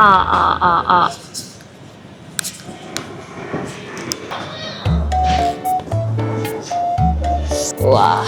아, 아, 아, 아. 우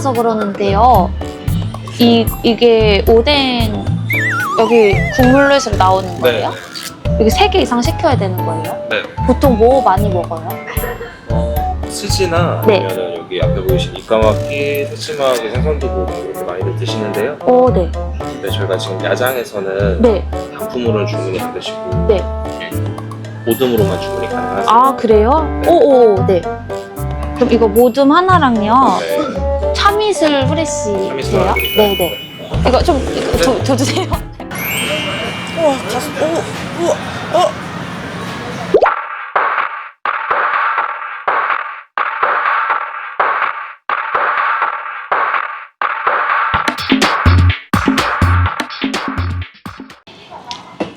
와서 그러는데요. 이, 이게 오뎅 여기 국물로 해서 나오는 거예요? 여기 세개 이상 시켜야 되는 거예요? 네. 보통 뭐 많이 먹어요? 어, 스지나 네. 아니면 여기 앞에 보이신 이까마키, 새치마하게 생선두부 이렇게 많이들 드시는데요. 오, 네. 근데 저희가 지금 야장에서는 네. 단품으로는 주문이 안 되시고 네. 모듬으로만 주문이 가능하세요. 아, 그래요? 네. 오 오, 네. 그럼 이거 모듬 하나랑요. 네. 참이슬 후레쉬 참이슬 돼요? 하나 드릴까요? 네, 네. 이거 좀 이거 줘, 줘주세요. 우와 가슴 오 우와 어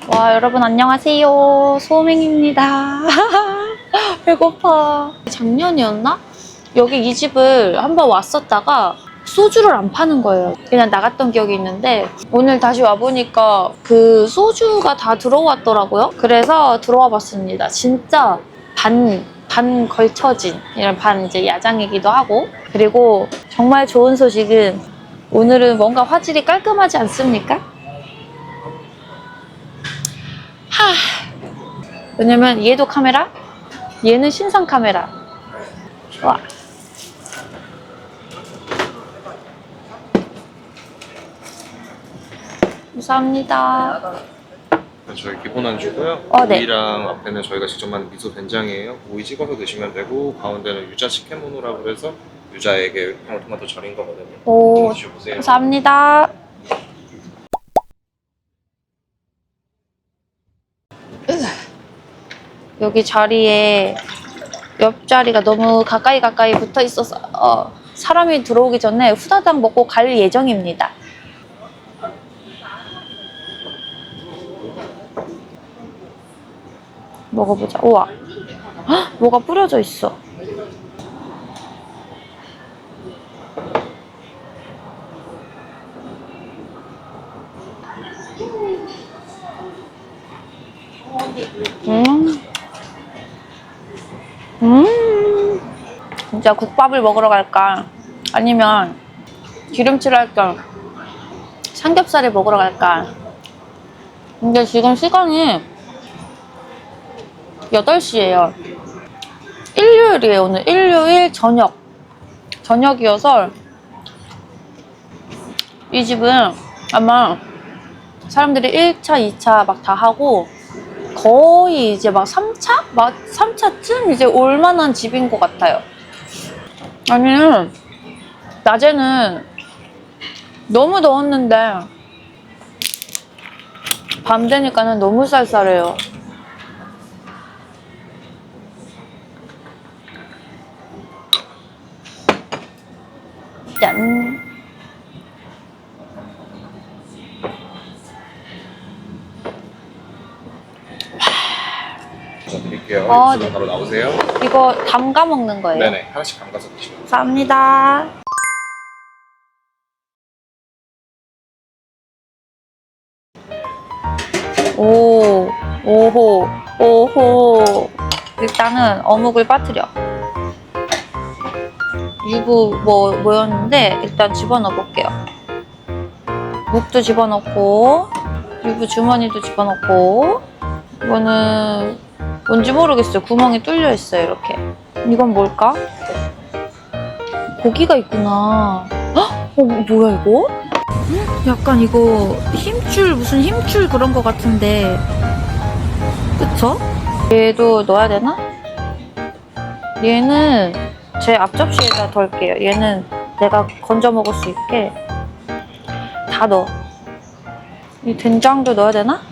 와, 여러분 안녕하세요. 소밍입니다. 배고파. 작년이었나? 여기 이 집을 한번 왔었다가 소주를 안 파는 거예요. 그냥 나갔던 기억이 있는데 오늘 다시 와보니까 그 소주가 다 들어왔더라고요. 그래서 들어와 봤습니다. 진짜 반, 반 걸쳐진 이런 반 이제 야장이기도 하고 그리고 정말 좋은 소식은 오늘은 뭔가 화질이 깔끔하지 않습니까? 하. 왜냐면 얘도 카메라, 얘는 신상 카메라. 와. 감사합니다. 저희 기본 안주고요. 어, 네. 오이랑 앞에는 저희가 직접 만든 미소 된장이에요. 오이 찍어서 드시면 되고 가운데는 유자 치케모노라고 해서 유자에게 방울토마토 절인 거거든요. 오, 한번 드셔보세요. 감사합니다. 여기 자리에 옆자리가 너무 가까이 가까이 붙어 있어서 어, 사람이 들어오기 전에 후다닥 먹고 갈 예정입니다. 먹어보자. 우와. 헉, 뭐가 뿌려져 있어. 음. 음. 진짜 국밥을 먹으러 갈까? 아니면 기름칠 할 겸 삼겹살을 먹으러 갈까? 근데 지금 시간이 8시예요. 일요일이에요, 오늘. 일요일 저녁. 저녁이어서 이 집은 아마 사람들이 1차, 2차 막 다 하고 거의 이제 막 3차? 막 3차쯤 이제 올 만한 집인 것 같아요. 아니는 낮에는 너무 더웠는데 밤 되니까는 너무 쌀쌀해요. 짠. 드릴게요. 어, 네. 바로 나오세요. 이거 담가 먹는 거예요? 네네 하나씩 담가서 드시면 돼요. 감사합니다. 오, 오호, 오호. 일단은 어묵을 빠뜨려. 유부 뭐, 뭐였는데, 일단 집어넣어 볼게요. 묵도 집어넣고, 유부 주머니도 집어넣고, 이거는 뭔지 모르겠어요. 구멍이 뚫려 있어요, 이렇게. 이건 뭘까? 고기가 있구나. 헉? 어, 뭐야 이거? 헉, 약간 이거 힘줄 무슨 힘줄 그런 거 같은데 그쵸? 얘도 넣어야 되나? 얘는 제 앞접시에다 덜게요. 얘는 내가 건져 먹을 수 있게 다 넣어. 이 된장도 넣어야 되나?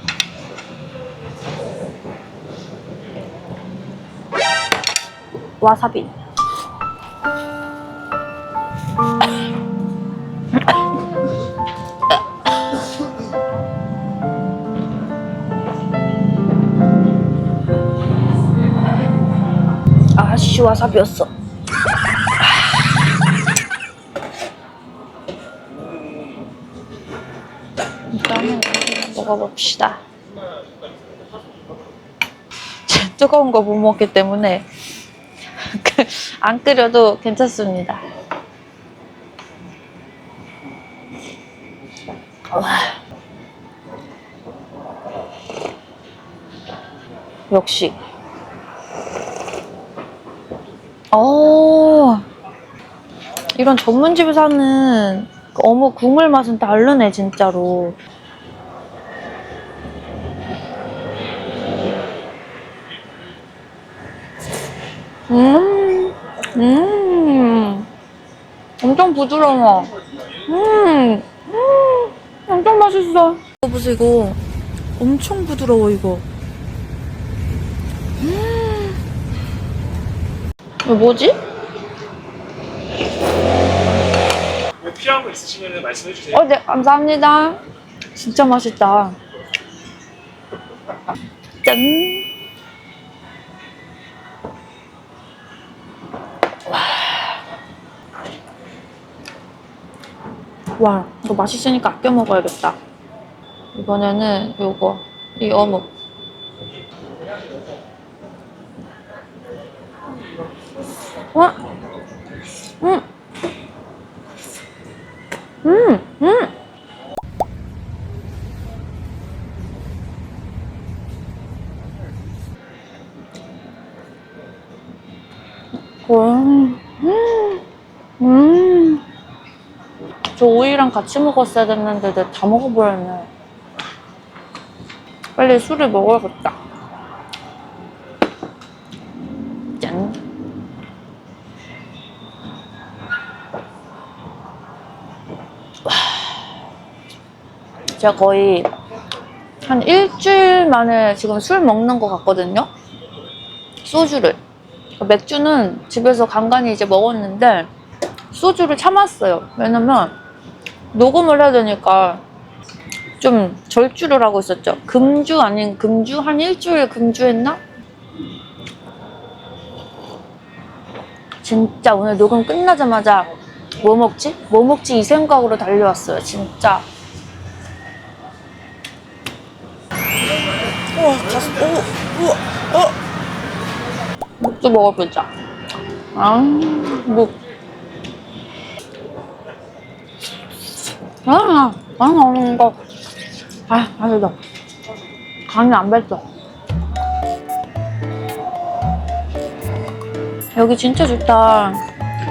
와사비. 아씨 와사비였어. 먹어봅시다. 뜨거운 거 못 먹기 때문에 그, 안 끓여도 괜찮습니다. 와. 역시. 어. 이런 전문집에서 하는 그 어묵 국물 맛은 다르네, 진짜로. 음, 음, 엄청 부드러워. 음, 음, 엄청 맛있어. 이거 보세요, 이거. 엄청 부드러워, 이거. 음. 이거 뭐지? 뭐 필요한 거 있으시면 말씀해 주세요. 어, 네, 감사합니다. 진짜 맛있다. 짠. 와. 와, 이거 맛있으니까 아껴 먹어야겠다. 이번에는 요거, 이 어묵. 저 오이랑 같이 먹었어야 됐는데 내가 다 먹어버렸네. 빨리 술을 먹어야겠다. 짠. 제가 거의 한 일주일 만에 지금 술 먹는 것 같거든요. 소주를. 맥주는 집에서 간간히 이제 먹었는데 소주를 참았어요. 왜냐면 녹음을 해야 되니까 좀 절주를 하고 있었죠. 금주 아닌 금주? 한 일주일 금주했나? 진짜 오늘 녹음 끝나자마자 뭐 먹지? 뭐 먹지? 이 생각으로 달려왔어요. 진짜. 우와, 가스, 오, 우와, 어. 목도 먹어보자. 아, 목. 아, 아, 먹는 거. 아, 맛있다. 간이 안 뱄어. 여기 진짜 좋다.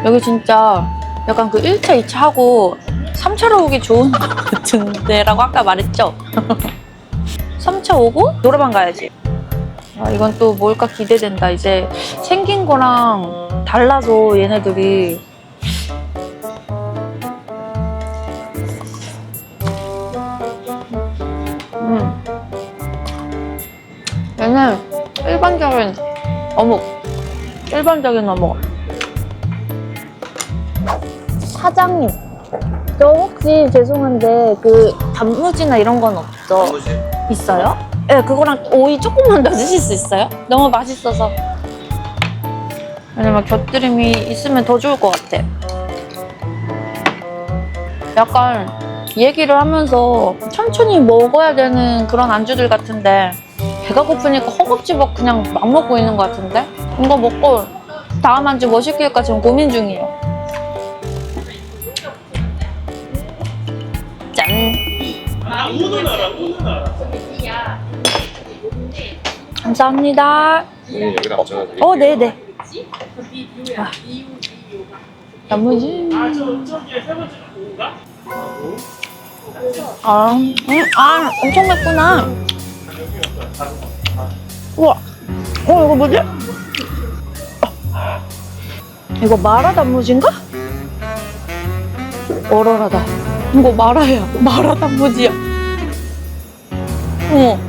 여기 진짜 약간 그 1차, 2차 하고 3차로 오기 좋은 것 같은데라고 아까 말했죠? 3차 오고 노래방 가야지. 아, 이건 또 뭘까 기대된다. 이제 생긴 거랑 달라서 얘네들이. 일반적인 어묵. 일반적인 어묵. 사장님. 저 혹시 죄송한데 그 단무지나 이런 건 없죠? 있어요? 네, 그거랑 오이 조금만 넣어주실 수 있어요? 너무 맛있어서. 왜냐면 곁들임이 있으면 더 좋을 것 같아. 약간 얘기를 하면서 천천히 먹어야 되는 그런 안주들 같은데 배가 고프니까 허겁지겁 그냥 막 먹고 있는 것 같은데? 이거 먹고 다음 안주 뭐 시킬까 지금 고민 중이에요. 짠! 감사합니다. 네, 여기다. 어, 네네. 와. 단무지. 아, 오가? 아, 음, 아, 엄청 맵구나. 우와. 어, 이거 뭐지? 이거 마라 단무지인가? 얼얼하다. 이거 마라야. 마라 단무지야. 어머.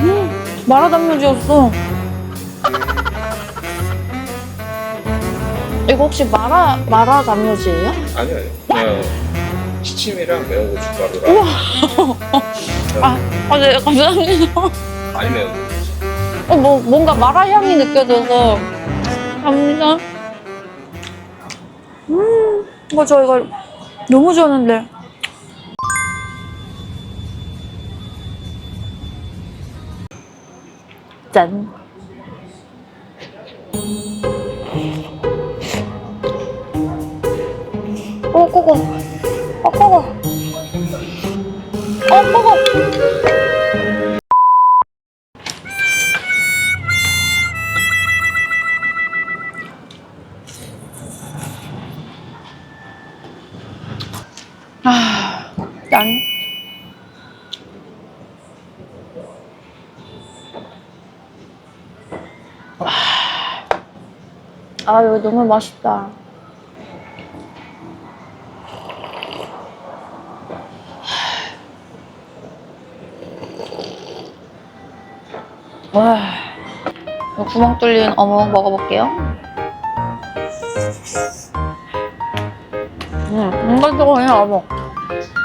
음, 마라당면이었어. 이거 혹시 마라 마라 단무지예요? 아니요, 아니요. 시침이랑 매운 고춧가루랑 아, 아, 네, 감사합니다. 많이 매운 어, 뭐 뭔가 마라 향이 느껴져서 감사합니다. 음, 이거 저 이거 너무 좋아하는데. 짠. 어, 꺼고. 아, 짠. 아, 이거 너무 맛있다. 와, 구멍 뚫린 어묵 먹어볼게요. 또 그냥 어묵. 음.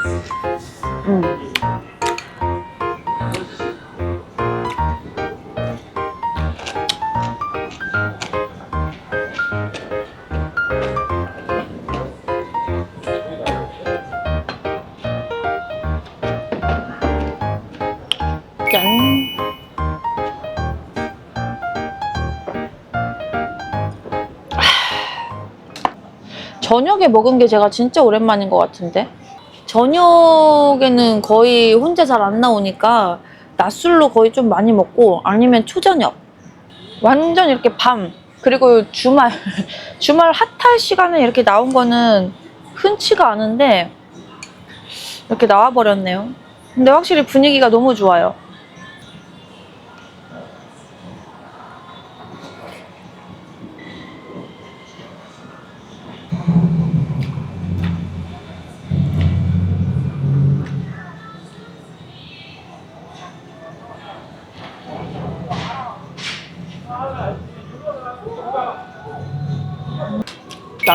저녁에 먹은 게 제가 진짜 오랜만인 것 같은데? 저녁에는 거의 혼자 잘 안 나오니까 낮술로 거의 좀 많이 먹고 아니면 초저녁. 완전 이렇게 밤. 그리고 주말 주말 핫할 시간에 이렇게 나온 거는 흔치가 않은데 이렇게 나와 버렸네요. 근데 확실히 분위기가 너무 좋아요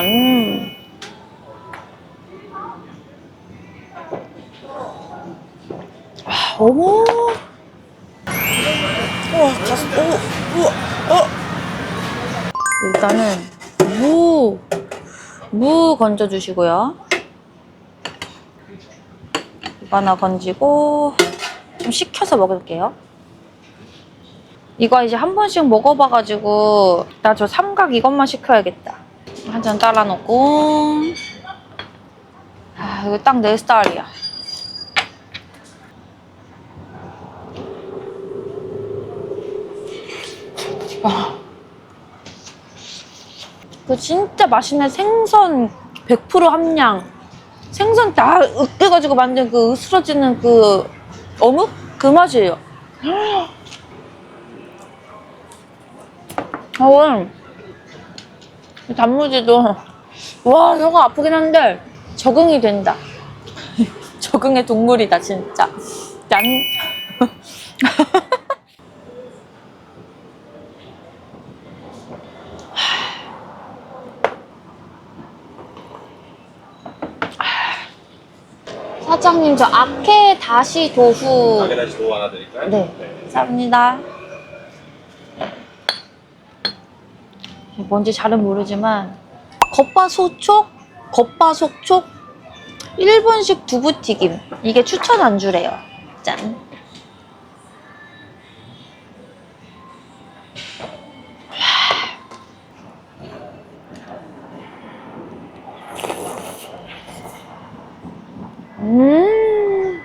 짠 아, 어머 우와 가스 오 우와 어 일단은 무, 무 건져 주시고요. 이거 하나 건지고 좀 식혀서 먹을게요. 이거 이제 한 번씩 먹어봐가지고 나 저 삼각 이것만 시켜야겠다. 한잔 따라 놓고. 아 이거 딱 내 스타일이야. 그 진짜 맛있는 생선 100% 함량. 생선 다 으깨가지고 만든 그 으스러지는 그 어묵? 그 맛이에요. 어, 이 단무지도 와 혀가 아프긴 한데 적응이 된다 적응의 동물이다 진짜 짠 사장님 저 아케 다시 도후 가게 다시 도우 하나 드릴까요? 네. 감사합니다. 뭔지 잘은 모르지만 겉바소촉, 겉바속촉, 일본식 두부튀김 이게 추천 안주래요. 짠. 음.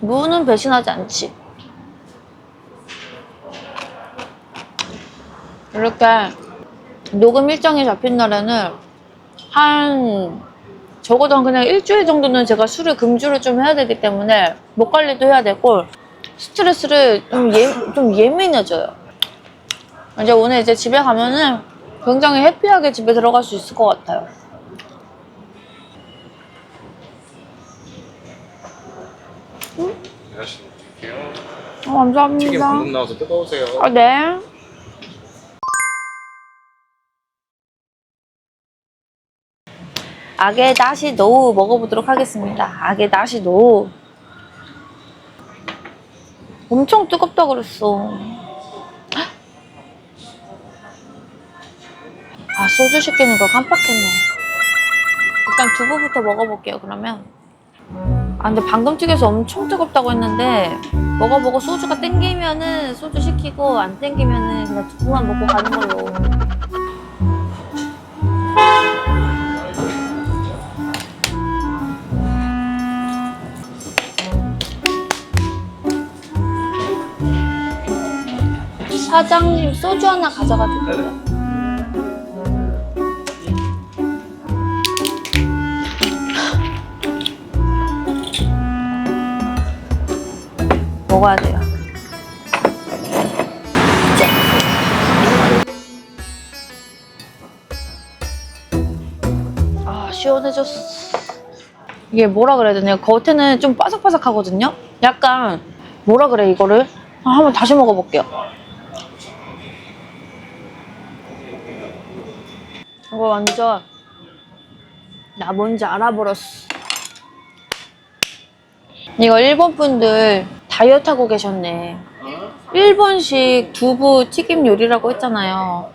무는 배신하지 않지. 이렇게 녹음 일정이 잡힌 날에는 한 적어도 한 그냥 일주일 정도는 제가 술을 금주를 좀 해야 되기 때문에 목 관리도 해야 되고 스트레스를 좀, 예, 좀 예민해져요. 이제 오늘 이제 집에 가면은 굉장히 해피하게 집에 들어갈 수 있을 것 같아요. 제가 시 드릴게요. 어, 튀김 감사합니다. 방금 나와서 뜨거우세요. 아, 네. 악의 다시 노우 먹어보도록 하겠습니다. 악의 다시 노우. 엄청 뜨겁다 그랬어. 아, 소주 시키는 거 깜빡했네. 일단 두부부터 먹어볼게요, 그러면. 아, 근데 방금 튀겨서 엄청 뜨겁다고 했는데, 먹어보고 소주가 땡기면은 소주 시키고, 안 땡기면은 그냥 두부만 먹고 가는 걸로. 사장님 소주 하나 가져가 줄래요? 먹어야 돼요. 아 시원해졌어. 이게 뭐라 그래야 되냐? 겉에는 좀 바삭바삭하거든요. 약간 뭐라 그래 이거를? 아, 한번 다시 먹어볼게요. 이거 완전 나 뭔지 알아버렸어. 이거 일본 분들 다이어트 하고 계셨네. 일본식 두부 튀김 요리라고 했잖아요.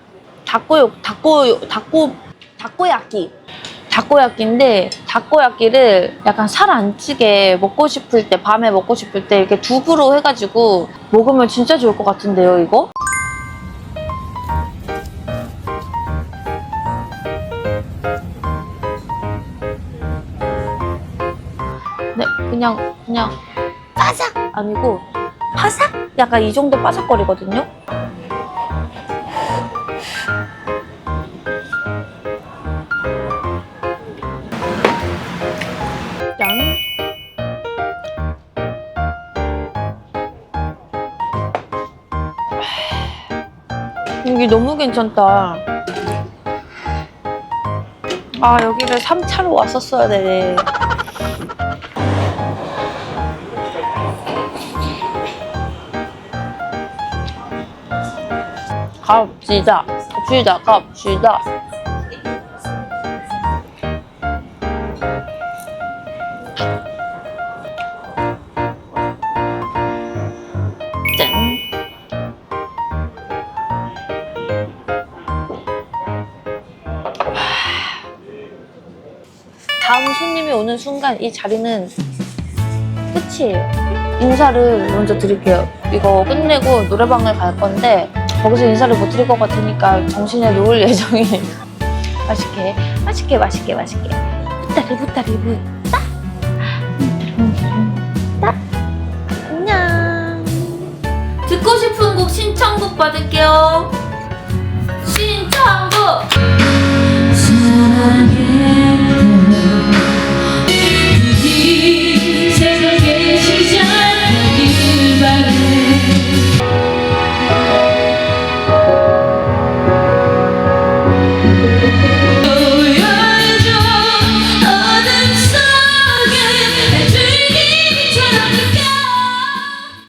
닭고 닭고 닭고 닭고야끼. 닭고야끼인데 닭고야끼를 약간 살 안 찌게 먹고 싶을 때 밤에 먹고 싶을 때 이렇게 두부로 해가지고 먹으면 진짜 좋을 것 같은데요 이거? 그냥 그냥 바삭 아니고 파삭? 약간 이 정도 바삭거리거든요. 짠. 여기 너무 괜찮다. 아, 여기를 3차로 왔었어야 되네. 갑시다. 갑시다. 갑시다. 짠. 다음 손님이 오는 순간 이 자리는 끝이에요. 인사를 먼저 드릴게요. 이거 끝내고 노래방을 갈 건데 거기서 인사를 못 드릴 것 같으니까 정신에 놓을 예정이에요. 맛있게, 맛있게, 맛있게, 맛있게. 부따리, 부따리, 부따. 부따. 안녕. 듣고 싶은 곡 신청곡 받을게.